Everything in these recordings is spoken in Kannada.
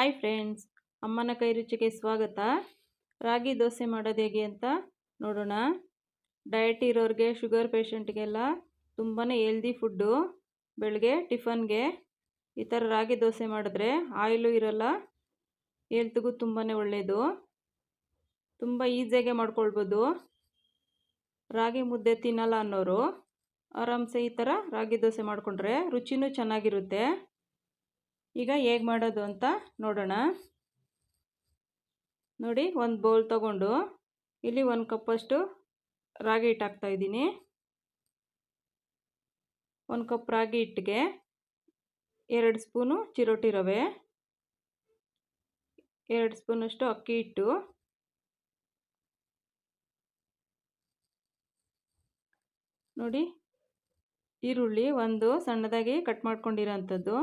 ಹಾಯ್ ಫ್ರೆಂಡ್ಸ್, ಅಮ್ಮನ ಕೈ ರುಚಿಗೆ ಸ್ವಾಗತ. ರಾಗಿ ದೋಸೆ ಮಾಡೋದು ಹೇಗೆ ಅಂತ ನೋಡೋಣ. ಡಯಟ್ ಇರೋರಿಗೆ ಶುಗರ್ ಪೇಷಂಟ್ಗೆಲ್ಲ ತುಂಬಾ ಹೆಲ್ದಿ ಫುಡ್ಡು ಬೆಳಗ್ಗೆ ಟಿಫನ್ಗೆ ಈ ಥರ ರಾಗಿ ದೋಸೆ ಮಾಡಿದ್ರೆ ಆಯಿಲು ಇರೋಲ್ಲ ಹೆಲ್ತ್ಗೂ ತುಂಬಾ ಒಳ್ಳೆಯದು ತುಂಬ ಈಸಿಯಾಗೆ ಮಾಡ್ಕೊಳ್ಬೋದು. ರಾಗಿ ಮುದ್ದೆ ತಿನ್ನಲ್ಲ ಅನ್ನೋರು ಆರಾಮ್ಸೆ ಈ ಥರ ರಾಗಿ ದೋಸೆ ಮಾಡಿಕೊಂಡ್ರೆ ರುಚಿನೂ ಚೆನ್ನಾಗಿರುತ್ತೆ. ಈಗ ಹೇಗೆ ಮಾಡೋದು ಅಂತ ನೋಡೋಣ. ನೋಡಿ ಒಂದು ಬೌಲ್ ತಗೊಂಡು ಇಲ್ಲಿ ಒಂದು ಕಪ್ಪಷ್ಟು ರಾಗಿ ಹಿಟ್ಟು ಹಾಕ್ತಾಯಿದ್ದೀನಿ ಒಂದು ಕಪ್ ರಾಗಿ ಹಿಟ್ಟಿಗೆ ಎರಡು ಸ್ಪೂನು ಚಿರೋಟಿ ರವೆ, ಎರಡು ಸ್ಪೂನಷ್ಟು ಅಕ್ಕಿ ಹಿಟ್ಟು, ನೋಡಿ ಈರುಳ್ಳಿ ಒಂದು ಸಣ್ಣದಾಗಿ ಕಟ್ ಮಾಡ್ಕೊಂಡಿರೋ ಅಂಥದ್ದು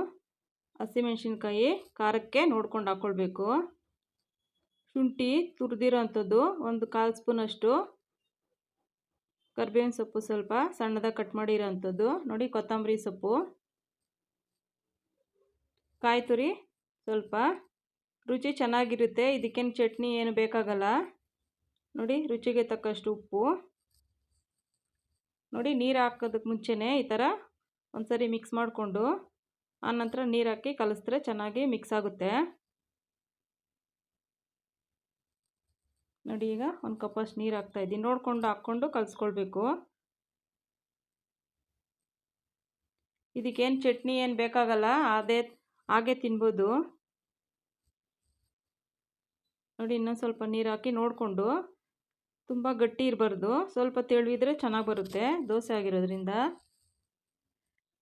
ಹಸಿಮೆಣ್ಸಿನ್ಕಾಯಿ ಖಾರಕ್ಕೆ ನೋಡ್ಕೊಂಡು ಹಾಕ್ಕೊಳ್ಬೇಕು ಶುಂಠಿ ತುರಿದಿರೋ ಅಂಥದ್ದು ಒಂದು ಕಾಲು ಸ್ಪೂನಷ್ಟು ಕರ್ಬೇವಿನ ಸೊಪ್ಪು ಸ್ವಲ್ಪ ಸಣ್ಣದಾಗಿ ಕಟ್ ಮಾಡಿರೋ ಅಂಥದ್ದು ನೋಡಿ ಕೊತ್ತಂಬರಿ ಸೊಪ್ಪು. ಕಾಯಿ ತುರಿ ಸ್ವಲ್ಪ. ರುಚಿ ಚೆನ್ನಾಗಿರುತ್ತೆ. ಇದಕ್ಕೇನು ಚಟ್ನಿ ಏನು ಬೇಕಾಗಲ್ಲ. ನೋಡಿ ರುಚಿಗೆ ತಕ್ಕಷ್ಟು ಉಪ್ಪು. ನೋಡಿ ನೀರು ಹಾಕೋದಕ್ಕೆ ಮುಂಚೆನೇ ಈ ಥರ ಒಂದ್ಸರಿ ಮಿಕ್ಸ್ ಮಾಡಿಕೊಂಡು ಆನಂತರ ನೀರು ಹಾಕಿ ಕಲಿಸಿದ್ರೆ ಚೆನ್ನಾಗಿ ಮಿಕ್ಸ್ ಆಗುತ್ತೆ. ನೋಡಿ ಈಗ ಒಂದು ಕಪ್ಪಷ್ಟು ನೀರು ಹಾಕ್ತಾಯಿದ್ದೀನಿ ನೋಡಿಕೊಂಡು ಹಾಕ್ಕೊಂಡು ಕಲಿಸ್ಕೊಳ್ಬೇಕು. ಇದಕ್ಕೇನು ಚಟ್ನಿ ಏನು ಬೇಕಾಗಲ್ಲ, ಅದೇ, ಹಾಗೆ ತಿನ್ಬೋದು. ನೋಡಿ ಇನ್ನೊಂದು ಸ್ವಲ್ಪ ನೀರು ಹಾಕಿ ನೋಡಿಕೊಂಡು. ತುಂಬ ಗಟ್ಟಿ ಇರಬಾರ್ದು. ಸ್ವಲ್ಪ ತೆಳುವಿದ್ರೆ ಚೆನ್ನಾಗಿ ಬರುತ್ತೆ, ದೋಸೆ ಆಗಿರೋದ್ರಿಂದ.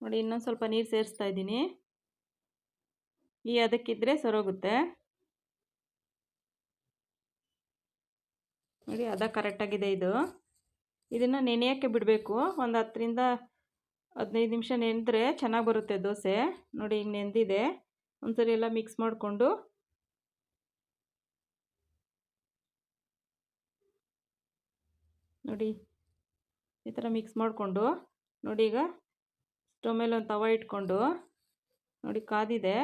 ನೋಡಿ ಇನ್ನೊಂದು ಸ್ವಲ್ಪ ನೀರು ಸೇರಿಸ್ತಾ ಇದ್ದೀನಿ. ಈ ಅದಕ್ಕಿದ್ರೆ ಸರೋಗುತ್ತೆ. ನೋಡಿ ಅದ ಕರೆಕ್ಟಾಗಿದೆ ಇದು. ಇದನ್ನು ನೆನೆಯೋಕ್ಕೆ ಬಿಡಬೇಕು. ಒಂದು ಹತ್ತರಿಂದ ಹದಿನೈದು ನಿಮಿಷ ನೆನೆದ್ರೆ ಚೆನ್ನಾಗಿ ಬರುತ್ತೆ ದೋಸೆ. ನೋಡಿ ಈಗ ನೆಂದಿದೆ. ಒಂದ್ಸರಿ ಎಲ್ಲ ಮಿಕ್ಸ್ ಮಾಡಿಕೊಂಡು. ನೋಡಿ ಈ ಥರ ಮಿಕ್ಸ್ ಮಾಡಿಕೊಂಡು. ನೋಡಿ ಈಗ ಸ್ಟವ್ ಮೇಲೆ ಒಂದು ತವ ಇಟ್ಕೊಂಡು ನೋಡಿ ಕಾದಿದೆ.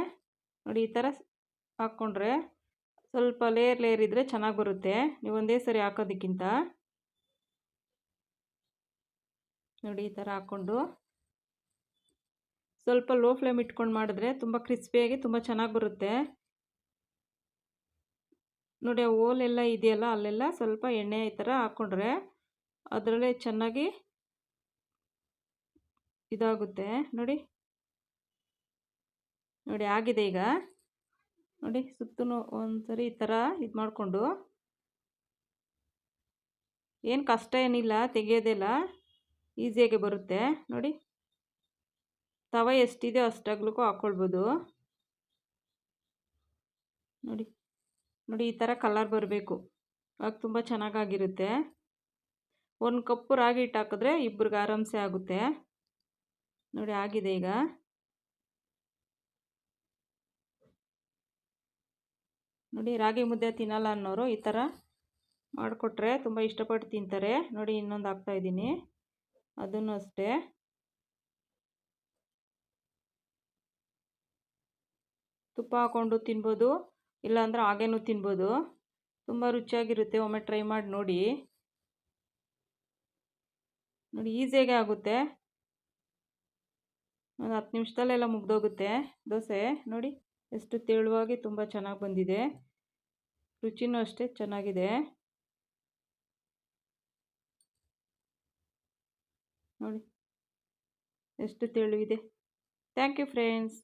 ನೋಡಿ ಈ ಥರ ಹಾಕ್ಕೊಂಡ್ರೆ ಸ್ವಲ್ಪ ಲೇಯರ್ ಲೇಯರ್ ಇದ್ದರೆ ಚೆನ್ನಾಗಿ ಬರುತ್ತೆ. ನೀವು ಒಂದೇ ಸರಿ ಹಾಕೋದಕ್ಕಿಂತ. ನೋಡಿ ಈ ಥರ ಹಾಕ್ಕೊಂಡು ಸ್ವಲ್ಪ ಲೋ ಫ್ಲೇಮ್ ಇಟ್ಕೊಂಡು ಮಾಡಿದ್ರೆ ತುಂಬ ಕ್ರಿಸ್ಪಿಯಾಗಿ ತುಂಬ ಚೆನ್ನಾಗಿ ಬರುತ್ತೆ. ನೋಡಿ ಆ ಓಲೆಲ್ಲ ಇದೆಯಲ್ಲ ಅಲ್ಲೆಲ್ಲ ಸ್ವಲ್ಪ ಎಣ್ಣೆ ಈ ಥರ ಹಾಕ್ಕೊಂಡ್ರೆ ಅದರಲ್ಲೇ ಚೆನ್ನಾಗಿ ಇದಾಗುತ್ತೆ. ನೋಡಿ. ನೋಡಿ, ಆಗಿದೆ ಈಗ. ನೋಡಿ ಸುತ್ತೂ ಒಂದ್ಸರಿ ಈ ಥರ ಇದು ಮಾಡಿಕೊಂಡು. ಏನು ಕಷ್ಟ ಏನಿಲ್ಲ ತೆಗೆಯೋದಿಲ್ಲ ಈಸಿಯಾಗಿ ಬರುತ್ತೆ. ನೋಡಿ. ತವ ಎಷ್ಟಿದೆಯೋ ಅಷ್ಟಾಗ್ಲಿಕ್ಕೂ ಹಾಕ್ಕೊಳ್ಬೋದು ನೋಡಿ. ನೋಡಿ, ಈ ಥರ ಕಲರ್ ಬರಬೇಕು. ಆಗ ತುಂಬ ಚೆನ್ನಾಗಾಗಿರುತ್ತೆ. ಒಂದು ಕಪ್ಪು ರಾಗಿ ಹಿಟ್ಟು ಹಾಕಿದ್ರೆ ಇಬ್ರಿಗೆ ಆರಾಮ್ಸೆ ಆಗುತ್ತೆ. ನೋಡಿ ಆಗಿದೆ ಈಗ. ನೋಡಿ ರಾಗಿ ಮುದ್ದೆ ತಿನ್ನಲ್ಲ ಅನ್ನೋರು ಈ ಥರ ಮಾಡಿಕೊಟ್ರೆ ತುಂಬ ಇಷ್ಟಪಟ್ಟು ತಿಂತಾರೆ. ನೋಡಿ ಇನ್ನೊಂದು ಹಾಕ್ತಾಯಿದ್ದೀನಿ ಅದನ್ನು ಅಷ್ಟೇ. ತುಪ್ಪ ಹಾಕ್ಕೊಂಡು ತಿನ್ಬೋದು, ಇಲ್ಲಾಂದ್ರೆ ಹಾಗೇನೂ ತಿನ್ಬೋದು. ತುಂಬ ರುಚಿಯಾಗಿರುತ್ತೆ. ಒಮ್ಮೆ ಟ್ರೈ ಮಾಡಿ ನೋಡಿ. ನೋಡಿ ಈಸಿಯಾಗೆ ಆಗುತ್ತೆ. ಒಂದು ಹತ್ತು ನಿಮಿಷದಲ್ಲೆಲ್ಲ ಮುಗ್ದೋಗುತ್ತೆ. ದೋಸೆ, ನೋಡಿ, ಎಷ್ಟು ತೆಳುವಾಗಿ ತುಂಬ ಚೆನ್ನಾಗಿ ಬಂದಿದೆ. ರುಚಿನೂ ಅಷ್ಟೇ ಚೆನ್ನಾಗಿದೆ. ನೋಡಿ, ಎಷ್ಟು ತೆಳುವಿದೆ. Thank you friends